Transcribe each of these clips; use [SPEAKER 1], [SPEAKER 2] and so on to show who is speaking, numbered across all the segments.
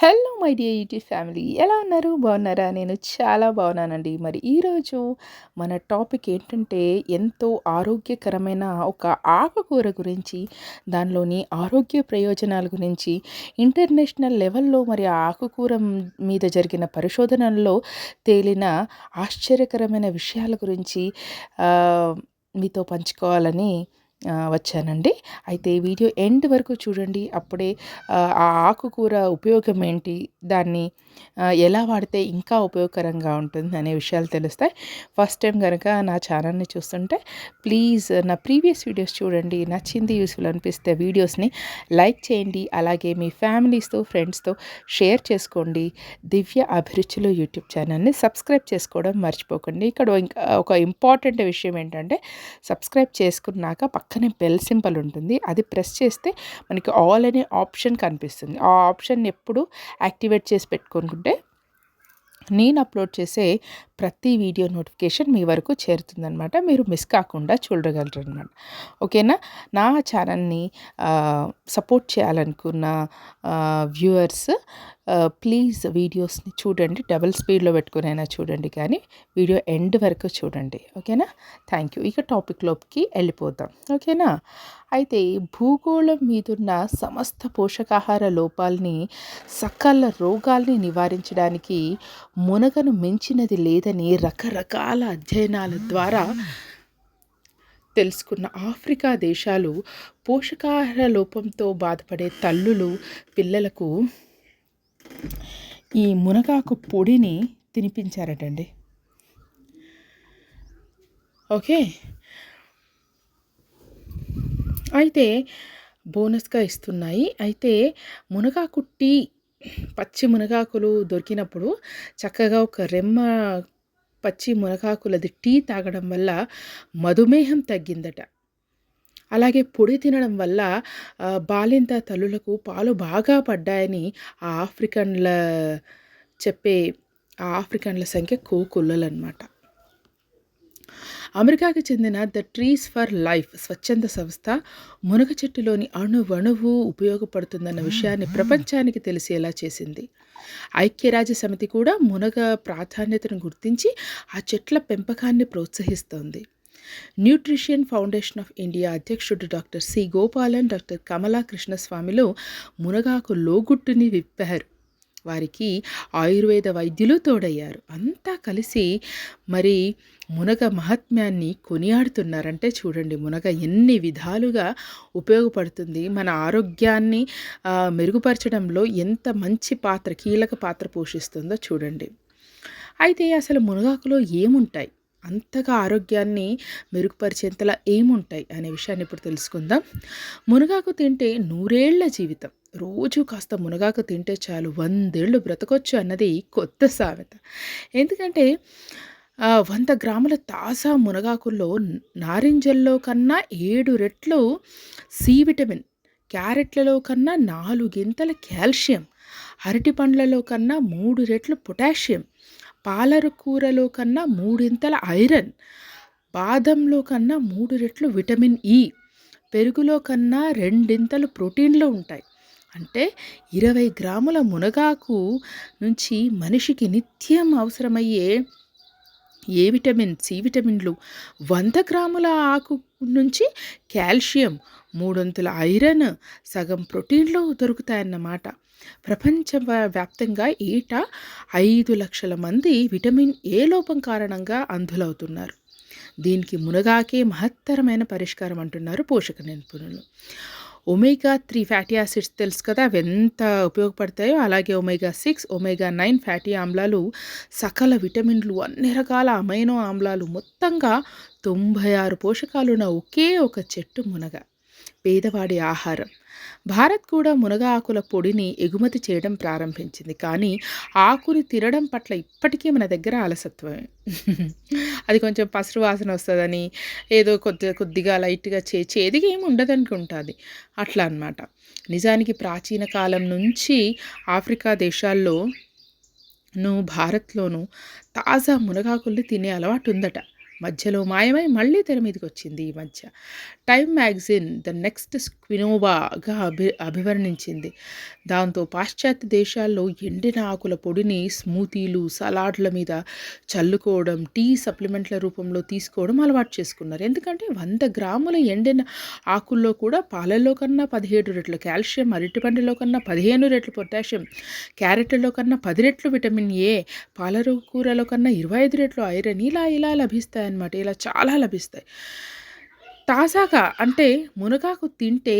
[SPEAKER 1] Hello my dear YouTube family ఎలా ఉన్నారు? బాగున్నారా? నేను చాలా బాగున్నానండి. మరి ఈరోజు మన టాపిక్ ఏంటంటే ఎంతో ఆరోగ్యకరమైన ఒక ఆకుకూర గురించి దానిలోని ఆరోగ్య ప్రయోజనాల గురించి ఇంటర్నేషనల్ లెవెల్లో మరి ఆకుకూర మీద జరిగిన పరిశోధనల్లో తేలిన ఆశ్చర్యకరమైన విషయాల గురించి మీతో పంచుకోవాలని వచ్చానండి. అయితే వీడియో ఎండ్ వరకు చూడండి. అప్పుడే ఆ ఆకుకూర ఉపయోగం ఏంటి? దాన్ని ఎలా వాడితే ఇంకా ఉపయోగకరంగా ఉంటుంది అనే విషయాలు తెలుస్తాయి. ఫస్ట్ టైం కనుక నా ఛానల్ని చూస్తుంటే ప్లీజ్ నా ప్రీవియస్ వీడియోస్ చూడండి. నచ్చింది యూస్ఫుల్ అనిపిస్తే వీడియోస్ని లైక్ చేయండి. అలాగే మీ ఫ్యామిలీస్తో ఫ్రెండ్స్తో షేర్ చేసుకోండి. దివ్య అభిరుచులు యూట్యూబ్ ఛానల్ని సబ్స్క్రైబ్ చేసుకోవడం మర్చిపోకండి. ఇక్కడ ఇంకా ఒక ఇంపార్టెంట్ విషయం ఏంటంటే సబ్స్క్రైబ్ చేసుకున్నాక పక్క పక్కనే బెల్ సింపల్ ఉంటుంది. అది ప్రెస్ చేస్తే మనకి ఆల్ అనే ఆప్షన్ కనిపిస్తుంది. ఆ ఆప్షన్ ఎప్పుడు యాక్టివేట్ చేసి పెట్టుకుంటుంటే నేను అప్లోడ్ చేసే ప్రతి వీడియో నోటిఫికేషన్ మీ వరకు చేరుతుందనమాట మీరు మిస్ కాకుండా చూడగలరు అనమాట ఓకేనా? నా ఛానల్ని సపోర్ట్ చేయాలనుకున్న వ్యూవర్స్ ప్లీజ్ వీడియోస్ని చూడండి. డబుల్ స్పీడ్లో పెట్టుకునైనా చూడండి కానీ వీడియో ఎండ్ వరకు చూడండి. ఓకేనా? Thank you. ఇక టాపిక్లోకి వెళ్ళిపోతాం ఓకేనా? అయితే భూగోళం మీదున్న సమస్త పోషకాహార లోపాలని సకల రోగాల్ని నివారించడానికి మునగను మించినది లేదని రకరకాల అధ్యయనాల ద్వారా తెలుసుకున్న ఆఫ్రికా దేశాలు పోషకాహార లోపంతో బాధపడే తల్లులు పిల్లలకు ఈ మునగాకు పొడిని తినిపించారటండి. ఓకే. అయితే బోనస్గా ఇస్తున్నాయి. అయితే మునగాకు టీ పచ్చి మునగాకులు దొరికినప్పుడు చక్కగా ఒక రెమ్మ పచ్చి మునగాకులది టీ తాగడం వల్ల మధుమేహం తగ్గిందట. అలాగే పొడి తినడం వల్ల బాలింత తల్లులకు పాలు బాగా పడ్డాయని ఆ ఆఫ్రికన్ల చెప్పే ఆ ఆఫ్రికన్ల సంఖ్య కోకొల్లలన్నమాట అమెరికాకి చెందిన ద ట్రీస్ ఫర్ లైఫ్ స్వచ్ఛంద సంస్థ మునగ చెట్టులోని అణువణువు ఉపయోగపడుతుందన్న విషయాన్ని ప్రపంచానికి తెలిసేలా చేసింది. ఐక్యరాజ్య సమితి కూడా మునగ ప్రాధాన్యతను గుర్తించి ఆ చెట్ల పెంపకాన్ని ప్రోత్సహిస్తోంది. న్యూట్రిషన్ ఫౌండేషన్ ఆఫ్ ఇండియా అధ్యక్షుడు doctor C Gopalan doctor Kamala కృష్ణస్వామిలో మునగాకు లోగుట్టుని విప్పారు. వారికి ఆయుర్వేద వైద్యులు తోడయ్యారు. అంతా కలిసి మరి మునగ మహాత్మ్యాన్ని కొనియాడుతున్నారంటే చూడండి మునగ ఎన్ని విధాలుగా ఉపయోగపడుతుంది. మన ఆరోగ్యాన్ని మెరుగుపరచడంలో ఎంత మంచి పాత్ర కీలక పాత్ర పోషిస్తుందో చూడండి. అయితే అసలు మునగాకులో ఏముంటాయి? అంతగా ఆరోగ్యాన్ని మెరుగుపరిచేంతలా ఏముంటాయి? అనే విషయాన్ని ఇప్పుడు తెలుసుకుందాం. మునగాకు తింటే నూరేళ్ళ జీవితం. రోజు కాస్త మునగాకు తింటే చాలు వందేళ్ళు బ్రతకొచ్చు అన్నది కొత్త సామెత. ఎందుకంటే వంద గ్రాముల తాజా మునగాకుల్లో నారింజల్లో కన్నా ఏడు రెట్లు సి విటమిన్ క్యారెట్లలో కన్నా నాలుగింతల కాల్షియం అరటి పండ్లలో కన్నా మూడు రెట్లు పొటాషియం పాలకూరలో కన్నా మూడింతల ఐరన్ బాదంలో కన్నా మూడు రెట్లు విటమిన్ ఈ పెరుగులో కన్నా రెండింతలు ప్రోటీన్లు ఉంటాయి. అంటే ఇరవై గ్రాముల మునగాకు నుంచి మనిషికి నిత్యం అవసరమయ్యే ఏ విటమిన్ సి విటమిన్లు వంద గ్రాముల ఆకు నుంచి కాల్షియం మూడొంతుల ఐరన్ సగం ప్రోటీన్లు దొరుకుతాయన్నమాట. ప్రపంచ వ్యాప్తంగా ఏటా ఐదు లక్షల మంది విటమిన్ ఏ లోపం కారణంగా అంధులవుతున్నారు దీనికి మునగాకే మహత్తరమైన పరిష్కారం అంటున్నారు పోషక నిపుణులు. ఒమేగా త్రీ ఫ్యాటీ యాసిడ్స్ తెలుసు కదా అవి ఎంత ఉపయోగపడతాయో అలాగే omega six omega nine fatty ఆమ్లాలు సకల విటమిన్లు అన్ని రకాల అమైనో ఆమ్లాలు మొత్తంగా తొంభై ఆరు పోషకాలున్న ఒకే ఒక చెట్టు మునగ. పేదవాడి ఆహారం. భారత్ కూడా మునగ ఆకుల పొడిని ఎగుమతి చేయడం ప్రారంభించింది. కానీ ఆకుని తినడం పట్ల ఇప్పటికీ మన దగ్గర అలసత్వమే. అది కొంచెం పసురు వాసన వస్తుందని ఏదో కొద్ది కొద్దిగా లైట్గా చే చేదిగా ఏమి ఉండదనుకుంటుంది. అట్లా అనమాట నిజానికి ప్రాచీన కాలం నుంచి ఆఫ్రికా దేశాల్లోనూ భారత్లోనూ తాజా మునగాకుల్ని తినే అలవాటు ఉందట మధ్యలో మాయమై మళ్ళీ తెర మీదకి వచ్చింది ఈ మధ్య. టైమ్ మ్యాగజైన్ ద నెక్స్ట్ స్క్వినోవాగా అభి అభివర్ణించింది. దాంతో పాశ్చాత్య దేశాల్లో ఎండిన ఆకుల పొడిని స్మూతీలు సలాడ్ల మీద చల్లుకోవడం టీ సప్లిమెంట్ల రూపంలో తీసుకోవడం అలవాటు చేసుకున్నారు. ఎందుకంటే వంద గ్రాముల ఎండిన ఆకుల్లో కూడా పాలల్లో కన్నా పదిహేడు రెట్లు కాల్షియం అరటిపండులో కన్నా పదిహేను రెట్లు పొటాషియం క్యారెట్లలో కన్నా పది రెట్లు విటమిన్ ఏ పాలరు కూరలో కన్నా ఇరవై ఐదు రెట్లు ఐరన్ ఇలా ఇలా లభిస్తాయి. అనమాట ఇలా చాలా లభిస్తాయి. తాజాగా అంటే మునగాకు తింటే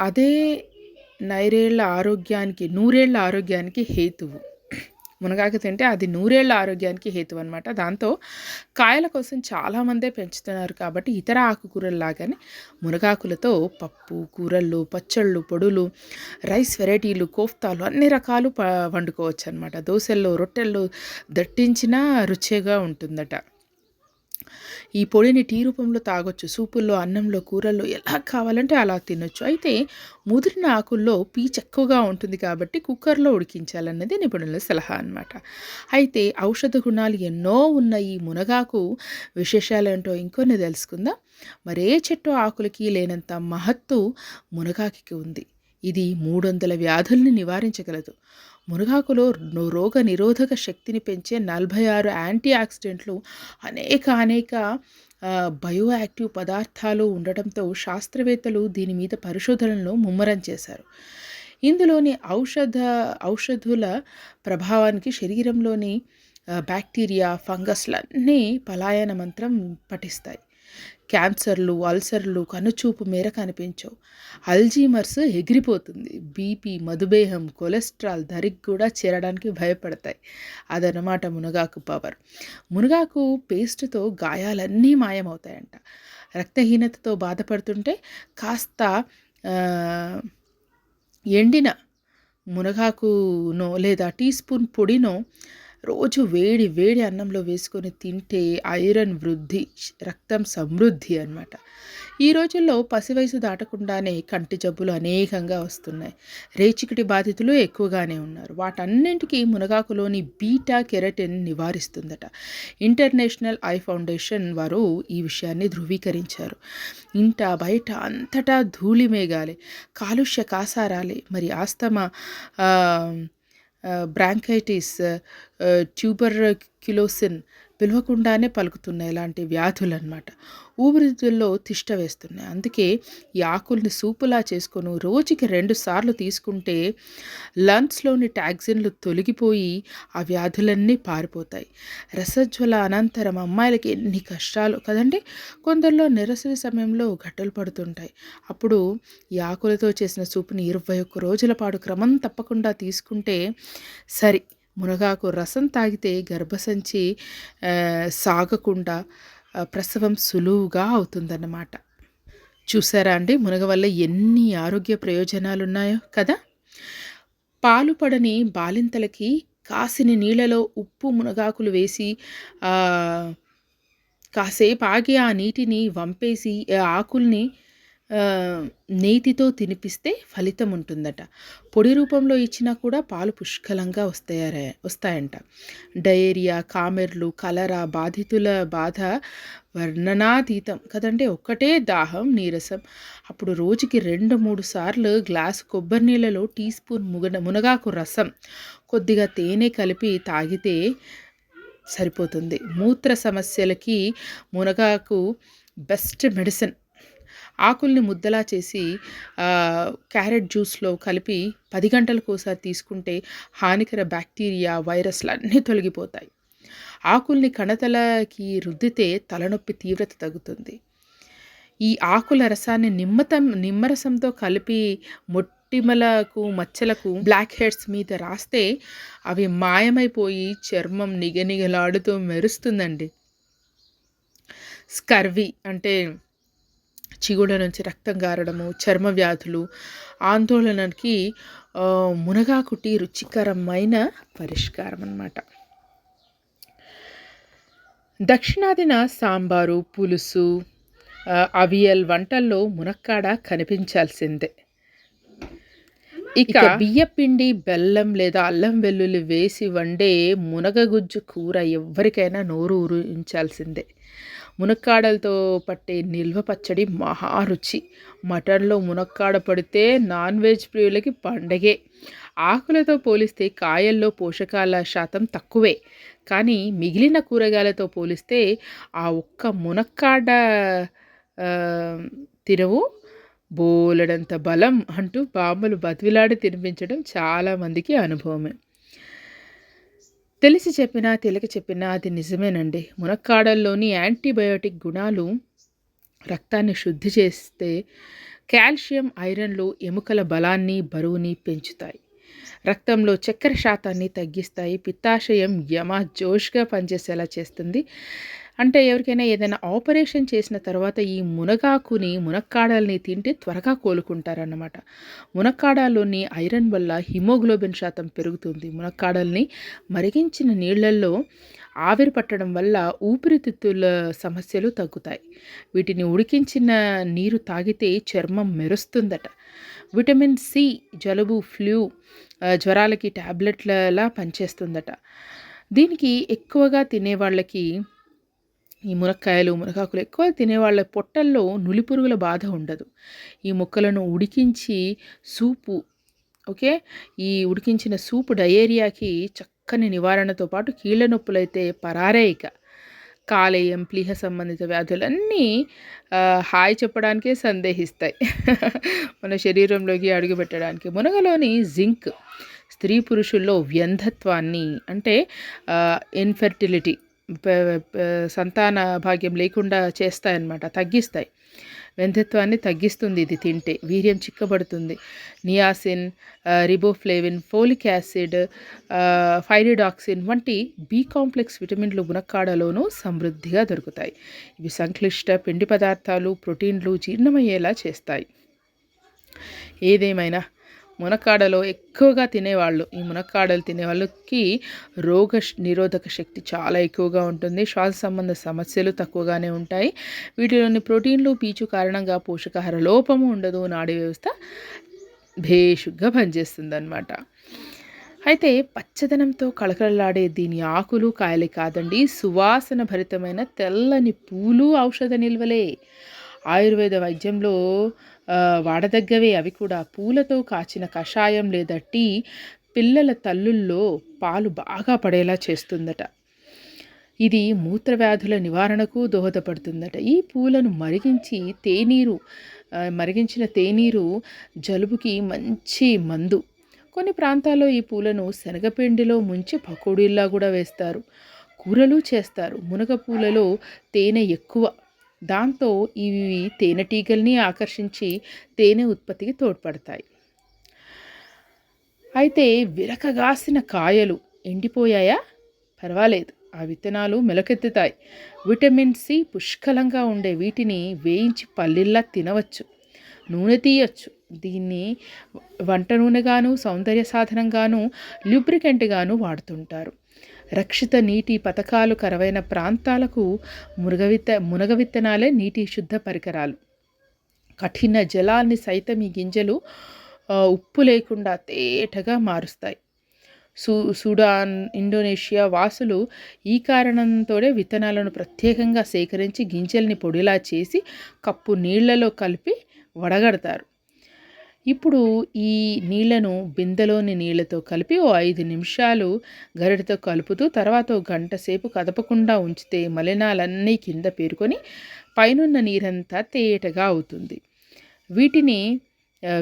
[SPEAKER 1] అదే నైరేళ్ళ ఆరోగ్యానికి నూరేళ్ళ ఆరోగ్యానికి హేతువు. మునగాకు తింటే అది నూరేళ్ళ ఆరోగ్యానికి హేతు అనమాట దాంతో కాయల కోసం చాలామందే పెంచుతున్నారు కాబట్టి ఇతర ఆకుకూరల్లాగానే మునగాకులతో పప్పు కూరళ్ళు పచ్చళ్ళు పొడులు రైస్ వెరైటీలు కోఫ్తాలు అన్ని రకాలు వండుకోవచ్చు అనమాట దోశల్లో రొట్టెల్లో దట్టించినా రుచిగా ఉంటుందట. ఈ పొడిని టీ రూపంలో తాగొచ్చు. సూపుల్లో అన్నంలో కూరల్లో ఎలా కావాలంటే అలా తినొచ్చు. అయితే ముదిరిన ఆకుల్లో పీచ్ ఎక్కువగా ఉంటుంది కాబట్టి కుక్కర్లో ఉడికించాలన్నది నిపుణుల సలహా అనమాట అయితే ఔషధ గుణాలు ఎన్నో ఉన్న ఈ మునగాకు విశేషాలు ఏంటో ఇంకొన్ని తెలుసుకుందాం. మరే చెట్టు ఆకులకి లేనంత మహత్తు మునగాకి ఉంది. ఇది మూడొందల వ్యాధుల్ని నివారించగలదు. మునగాకులో రోగ నిరోధక శక్తిని పెంచే నలభై ఆరు యాంటీ ఆక్సిడెంట్లు అనేక అనేక బయో యాక్టివ్ పదార్థాలు ఉండటంతో శాస్త్రవేత్తలు దీని మీద పరిశోధనలను ముమ్మరం చేశారు. ఇందులోని ఔషధ ఔషధుల ప్రభావానికి శరీరంలోని బ్యాక్టీరియా ఫంగస్లన్నీ పలాయన మంత్రం పఠిస్తాయి. క్యాన్సర్లు అల్సర్లు కనుచూపు మేర కనిపించవు అల్జీమర్స్ ఎగిరిపోతుంది. బీపీ మధుమేహం కొలెస్ట్రాల్ ధరికి కూడా చేరడానికి భయపడతాయి. అదనమాట మునగాకు పవర్ మునగాకు పేస్ట్తో గాయాలన్నీ మాయమవుతాయంట. రక్తహీనతతో బాధపడుతుంటే కాస్త ఎండిన మునగాకునో లేదా టీ స్పూన్ పొడినో రోజు వేడి వేడి అన్నంలో వేసుకొని తింటే ఐరన్ వృద్ధి రక్తం సమృద్ధి అనమాట ఈ రోజుల్లో పసి వయసు దాటకుండానే కంటి జబ్బులు అనేకంగా వస్తున్నాయి. రేచికటి బాధితులు ఎక్కువగానే ఉన్నారు. వాటన్నింటికీ మునగాకులోని బీటా కెరటిన్ నివారిస్తుందట. ఇంటర్నేషనల్ ఐ ఫౌండేషన్ వారు ఈ విషయాన్ని ధృవీకరించారు. ఇంట బయట అంతటా ధూళి మేఘాలే కాలుష్య కాసారాలే మరి ఆస్తమా బ్రాంకైటిస్ ట్యూబర్ కిలోసిన్ పిలవకుండానే పలుకుతున్నాయి ఇలాంటి వ్యాధులు అనమాట ఊపిరితిత్తుల్లో తిష్ట వేస్తున్నాయి. అందుకే ఈ ఆకుల్ని సూపులా చేసుకొని రోజుకి రెండు సార్లు తీసుకుంటే లంగ్స్లోని టాక్సిన్లు తొలగిపోయి ఆ వ్యాధులన్నీ పారిపోతాయి. రసజ్వల అనంతరం అమ్మాయిలకి ఎన్ని కష్టాలు కదండి? కొందరిలో నిరసన సమయంలో గట్టలు పడుతుంటాయి. అప్పుడు ఈ ఆకులతో చేసిన సూపుని ఇరవై ఒక్క రోజుల పాటు క్రమం తప్పకుండా తీసుకుంటే సరి మునగాకు రసం తాగితే గర్భసంచి సాగకుండా ప్రసవం సులువుగా అవుతుందన్నమాట. చూసారా అండి? మునగ వల్ల ఎన్ని ఆరోగ్య ప్రయోజనాలు ఉన్నాయో కదా? పాలు పడని బాలింతలకి కాసిన నీళ్ళలో ఉప్పు మునగాకులు వేసి కాసేపు ఆగి ఆ నీటిని వంపేసి ఆకుల్ని నేతితో తినిపిస్తే ఫలితం ఉంటుందట. పొడి రూపంలో ఇచ్చినా కూడా పాలు పుష్కలంగా వస్తాయరే వస్తాయంట. డయేరియా కామెర్లు కలరా బాధితుల బాధ వర్ణనాతీతం. కదంటే ఒక్కటే దాహం నీరసం. అప్పుడు రోజుకి రెండు మూడు సార్లు గ్లాసు కొబ్బరి నీళ్ళలో టీ స్పూన్ ముగ మునగాకు రసం. కొద్దిగా తేనె కలిపి తాగితే సరిపోతుంది. మూత్ర సమస్యలకి మునగాకు బెస్ట్ మెడిసిన్. ఆకుల్ని ముద్దలా చేసి క్యారెట్ జ్యూస్లో కలిపి పది గంటలకు ఒకసారి తీసుకుంటే హానికర బ్యాక్టీరియా వైరస్లు అన్నీ తొలగిపోతాయి. ఆకుల్ని కణతలకి రుద్దితే తలనొప్పి తీవ్రత తగ్గుతుంది. ఈ ఆకుల రసాన్ని నిమ్మతం నిమ్మరసంతో కలిపి మొట్టిమలకు మచ్చలకు బ్లాక్ హెడ్స్ మీద రాస్తే అవి మాయమైపోయి చర్మం నిగనిగలాడుతూ మెరుస్తుందండి. స్కర్వి అంటే చిగుళ్ళ నుంచి రక్తం గారడము చర్మ వ్యాధులు ఆందోళనకి మునగాకుటి రుచికరమైన పరిష్కారం అన్నమాట. దక్షిణాదిన సాంబారు పులుసు అవియల్ వంటల్లో మునక్కాడ కనిపించాల్సిందే. ఇక బియ్యపిండి బెల్లం లేదా అల్లం వెల్లుల్లి వేసి వండే మునగగుజ్జు కూర ఎవరికైనా నోరు ఊరించాల్సిందే. మునక్కాడలతో పట్టే నిల్వ పచ్చడి మహా రుచి. మటన్లో మునక్కాడ పడితే నాన్ వెజ్ ప్రియులకి పండగే. ఆకులతో పోలిస్తే కాయల్లో పోషకాల శాతం తక్కువే. కానీ మిగిలిన కూరగాయలతో పోలిస్తే ఆ ఒక్క మునక్కాడ తినవు. బోలెడంత బలం అంటూ పాములు బతివిలాడి తినిపించడం చాలామందికి అనుభవమే. తెలిసి చెప్పినా తెలియక చెప్పినా అది నిజమేనండి. మునక్కాడల్లోని యాంటీబయోటిక్ గుణాలు రక్తాన్ని శుద్ధి చేస్తే కాల్షియం ఐరన్లు ఎముకల బలాన్ని బరువుని పెంచుతాయి. రక్తంలో చక్కెర శాతాన్ని తగ్గిస్తాయి. పిత్తాశయం యమ జోష్గా పనిచేసేలా చేస్తుంది. అంటే ఎవరికైనా ఏదైనా ఆపరేషన్ చేసిన తర్వాత ఈ మునగాకుని మునక్కాడల్ని తింటే త్వరగా కోలుకుంటారన్నమాట. మునక్కాడలోని ఐరన్ వల్ల హిమోగ్లోబిన్ శాతం పెరుగుతుంది. మునక్కాడల్ని మరిగించిన నీళ్ళలో ఆవిరి పట్టడం వల్ల ఊపిరితిత్తుల సమస్యలు తగ్గుతాయి. వీటిని ఉడికించిన నీరు తాగితే చర్మం మెరుస్తుందట. విటమిన్ సి జలుబు ఫ్లూ జ్వరాలకి ట్యాబ్లెట్లలా పనిచేస్తుందట. దీనికి ఎక్కువగా తినేవాళ్ళకి ఈ మునక్కాయలు మునగాకులు ఎక్కువ తినేవాళ్ళ పొట్టల్లో నులిపురుగుల బాధ ఉండదు. ఈ ముక్కలను ఉడికించి సూపు ఓకే? ఈ ఉడికించిన సూపు డయేరియాకి చక్కని నివారణతో పాటు కీళ్ళ నొప్పులైతే పరారేయిక కాలేయం ప్లీహ సంబంధిత వ్యాధులన్నీ హాయ్ చెప్పడానికే సందేహిస్తాయి. మన శరీరంలోకి అడుగుపెట్టడానికి. మునగలోని జింక్ స్త్రీ పురుషుల్లో వ్యంధత్వాన్ని అంటే ఇన్ఫెర్టిలిటీ సంతాన భాగ్యం లేకుండా చేస్తాయన్నమాట. తగ్గిస్తాయి. వెంధత్వాన్ని తగ్గిస్తుంది ఇది తింటే. వీర్యం చిక్కబడుతుంది. Niacin riboflavin folic acid pyridoxine వంటి బి కాంప్లెక్స్ విటమిన్లు గుణకాడలోనూ సమృద్ధిగా దొరుకుతాయి. ఇవి సంక్లిష్ట పిండి పదార్థాలు ప్రోటీన్లు జీర్ణమయ్యేలా చేస్తాయి. ఏదేమైనా మునక్కాడలో ఎక్కువగా తినేవాళ్ళు. ఈ మునక్కాడలు తినేవాళ్ళకి రోగ నిరోధక శక్తి చాలా ఎక్కువగా ఉంటుంది. శ్వాస సంబంధ సమస్యలు తక్కువగానే ఉంటాయి. వీటిలోని ప్రోటీన్లు పీచు కారణంగా పోషకాహార లోపము ఉండదు. నాడీ వ్యవస్థ భేషుగ్గా పనిచేస్తుంది అయితే పచ్చదనంతో కళకళలాడే దీని ఆకులు కాయలే కాదండి. సువాసన భరితమైన తెల్లని పూలు ఔషధ నిల్వలే. ఆయుర్వేద వైద్యంలో వాడదగ్గవే అవి కూడా. పూలతో కాచిన కషాయం లేదా టీ పిల్లల తల్లుల్లో పాలు బాగా పడేలా చేస్తుందట. ఇది మూత్రవ్యాధుల నివారణకు దోహదపడుతుందట. ఈ పూలను మరిగించి తేనీరు మరిగించిన తేనీరు జలుబుకి మంచి మందు. కొన్ని ప్రాంతాల్లో ఈ పూలను శనగపిండిలో ముంచి పకోడీల్లా కూడా వేస్తారు. కూరలు చేస్తారు. మునగ పూలలో తేనె ఎక్కువ. దాంతో ఇవి తేనెటీగల్ని ఆకర్షించి తేనె ఉత్పత్తికి తోడ్పడతాయి. అయితే విరకగాసిన కాయలు ఎండిపోయాయా? పర్వాలేదు ఆ విత్తనాలు మెలకెత్తుతాయి. విటమిన్ సి పుష్కలంగా ఉండే వీటిని వేయించి పల్లిల్లా తినవచ్చు నూనె తీయచ్చు. దీన్ని వంట నూనెగాను సౌందర్య సాధనంగాను ల్యూబ్రికెంట్గాను వాడుతుంటారు. రక్షిత నీటి పథకాలు కరవైన ప్రాంతాలకు మునగవిత్త మునగ విత్తనాలే నీటి శుద్ధ పరికరాలు. కఠిన జలాన్ని సైతం ఈ గింజలు ఉప్పు లేకుండా తేటగా మారుస్తాయి. సూ సూడాన్ ఇండోనేషియా వాసులు ఈ కారణంతోనే విత్తనాలను ప్రత్యేకంగా సేకరించి గింజల్ని పొడిలా చేసి కప్పు నీళ్ళలో కలిపి వడగడతారు. ఇప్పుడు ఈ నీళ్ళను బిందెలోని నీళ్ళతో కలిపి ఓ ఐదు నిమిషాలు గరిటతో కలుపుతూ తర్వాత ఓ గంట సేపు కదపకుండా ఉంచితే మలినాలన్నీ కింద పేరుకొని పైనున్న నీరంతా తేటగా అవుతుంది. వీటిని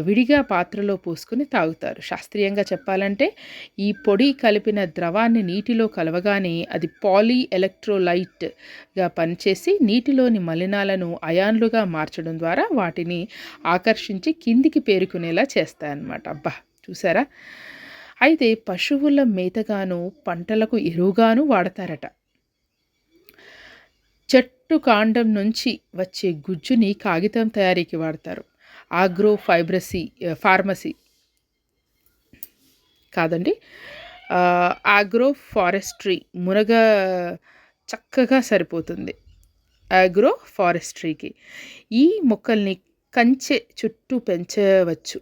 [SPEAKER 1] విడిగా పాత్రలో పోసుకుని తాగుతారు. శాస్త్రీయంగా చెప్పాలంటే ఈ పొడి కలిపిన ద్రవాన్ని నీటిలో కలవగానే అది పాలీ ఎలక్ట్రోలైట్గా పనిచేసి నీటిలోని మలినాలను అయాన్లుగా మార్చడం ద్వారా వాటిని ఆకర్షించి కిందికి పేరుకునేలా చేస్తాయన్నమాట. అబ్బా! చూసారా? అయితే పశువుల మేతగాను పంటలకు ఎరువుగాను వాడతారట. చెట్టు కాండం నుంచి వచ్చే గుజ్జుని కాగితం తయారీకి వాడతారు. ఆగ్రో ఫైబ్రసీ ఫార్మసీ కాదండి. ఆగ్రో ఫారెస్ట్రీ మునగ చక్కగా సరిపోతుంది. ఆగ్రో ఫారెస్ట్రీకి. ఈ మొక్కల్ని కంచె చుట్టూ పెంచవచ్చు.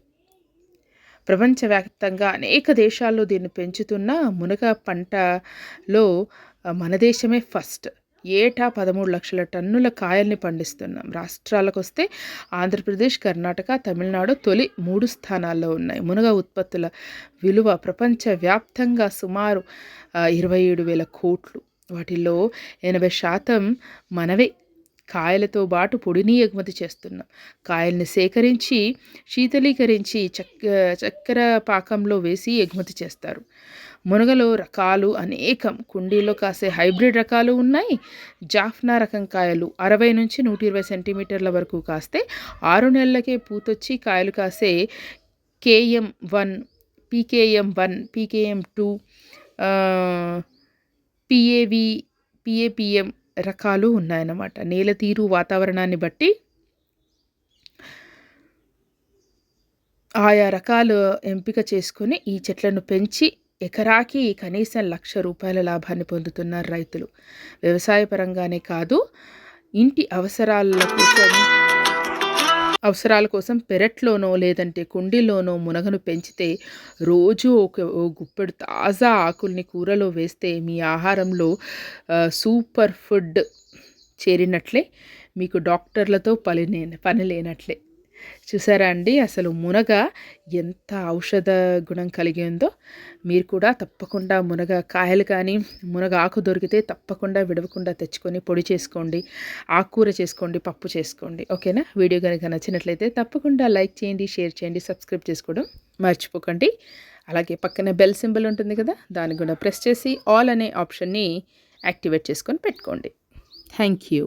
[SPEAKER 1] ప్రపంచవ్యాప్తంగా అనేక దేశాల్లో దీన్ని పెంచుతున్న మునగ పంటలో మన దేశమే ఫస్ట్. ఏటా పదమూడు లక్షల టన్నుల కాయల్ని పండిస్తున్నాం. రాష్ట్రాలకు వస్తే ఆంధ్రప్రదేశ్ కర్ణాటక తమిళనాడు తొలి మూడు స్థానాల్లో ఉన్నాయి. మునగ ఉత్పత్తుల విలువ ప్రపంచవ్యాప్తంగా సుమారు ఇరవై ఏడు వేల కోట్లు. వాటిల్లో ఎనభై శాతం మనవే కాయలతో పాటు పొడిని ఎగుమతి చేస్తున్నాం. కాయల్ని సేకరించి శీతలీకరించి చక్క చక్కెర పాకంలో వేసి ఎగుమతి చేస్తారు. మునగలో రకాలు అనేకం. కుండీలో కాసే హైబ్రిడ్ రకాలు ఉన్నాయి. జాఫ్నా రకం కాయలు అరవై నుంచి నూట ఇరవై సెంటీమీటర్ల వరకు కాస్తే ఆరు నెలలకే పూతొచ్చి కాయలు కాసే KM one PKM one PKM two PAV PAPM రకాలు ఉన్నాయన్నమాట. నేల తీరు వాతావరణాన్ని బట్టి ఆయా రకాలు ఎంపిక చేసుకొని ఈ చెట్లను పెంచి ఎకరాకి కనీసం లక్ష రూపాయల లాభాన్ని పొందుతున్నారు రైతులు. వ్యవసాయ పరంగానే కాదు ఇంటి అవసరాల కోసం అవసరాల కోసం పెరట్లోనో లేదంటే కుండీలోనో మునగను పెంచితే రోజు ఒక గుప్పెడు తాజా ఆకుల్ని కూరలో వేస్తే మీ ఆహారంలో సూపర్ ఫుడ్ చేరినట్లే మీకు డాక్టర్లతో పని పని లేనట్లే. చూసారా అండి? అసలు మునగ ఎంత ఔషధ గుణం కలిగి ఉందో మీరు కూడా తప్పకుండా మునగ కాయలు కానీ మునగ ఆకు దొరికితే తప్పకుండా విడవకుండా తెచ్చుకొని పొడి చేసుకోండి ఆకుకూర చేసుకోండి పప్పు చేసుకోండి. ఓకేనా? వీడియో కనుక నచ్చినట్లయితే తప్పకుండా లైక్ చేయండి షేర్ చేయండి సబ్స్క్రైబ్ చేసుకోవడం మర్చిపోకండి. అలాగే పక్కన బెల్ సింబల్ ఉంటుంది కదా దాన్ని కూడా ప్రెస్ చేసి ఆల్ అనే ఆప్షన్ని యాక్టివేట్ చేసుకొని పెట్టుకోండి. Thank you.